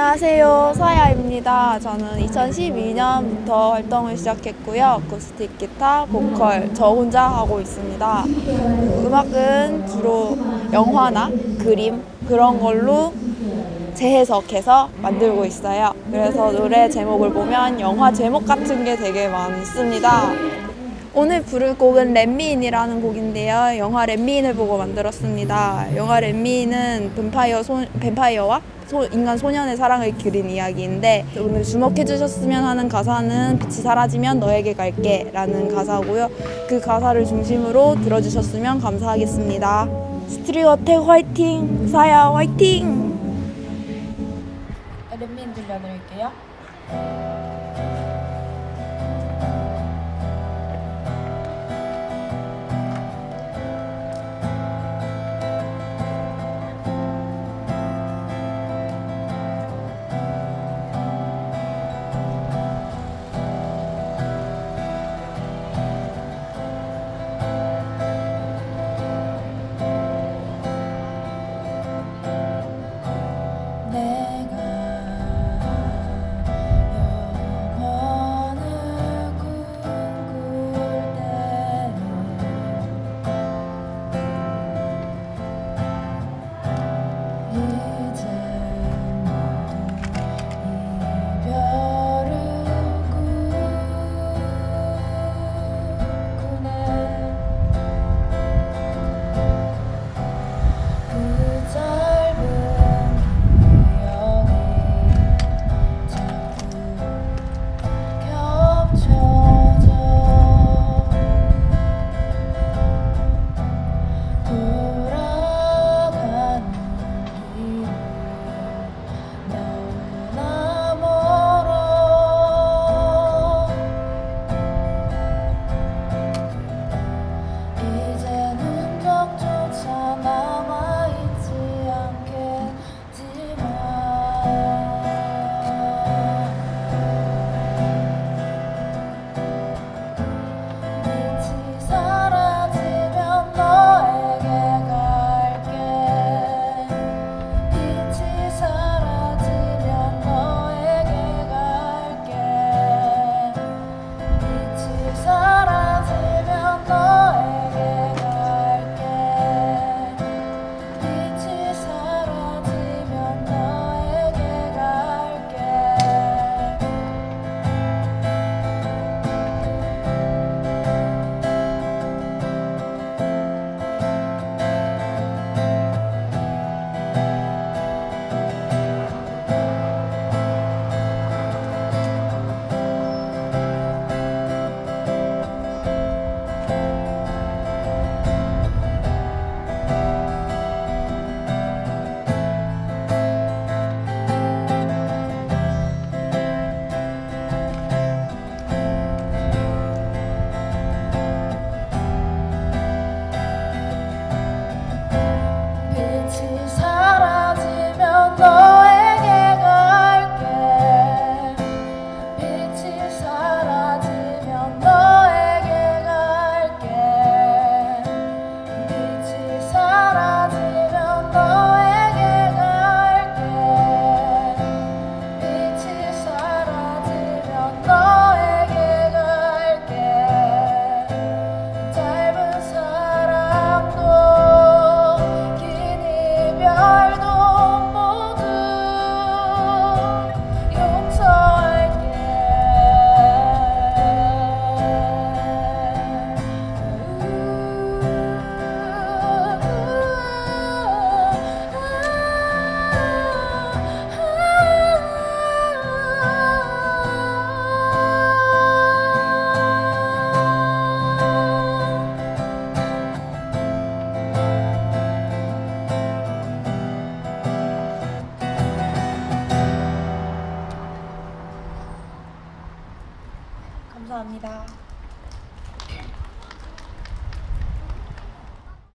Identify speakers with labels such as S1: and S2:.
S1: 안녕하세요. 사야입니다. 저는 2012년부터 활동을 시작했고요. 어쿠스틱 기타, 보컬, 저 혼자 하고 있습니다. 음악은 주로 영화나 그림 그런 걸로 재해석해서 만들고 있어요. 그래서 노래 제목을 보면 영화 제목 같은 게 되게 많습니다. 오늘 부를 곡은 렛미인이라는 곡인데요. 영화 렛미인을 보고 만들었습니다. 영화 렛미인은 뱀파이어 소, 뱀파이어와 소- 인간 소년의 사랑을 그린 이야기인데 오늘 주목해 주셨으면 하는 가사는 빛이 사라지면 너에게 갈게 라는 가사고요. 그 가사를 중심으로 들어주셨으면 감사하겠습니다. 스트리어텍 화이팅! 사야 화이팅!
S2: 렛민 들려드릴게요. 감사합니다.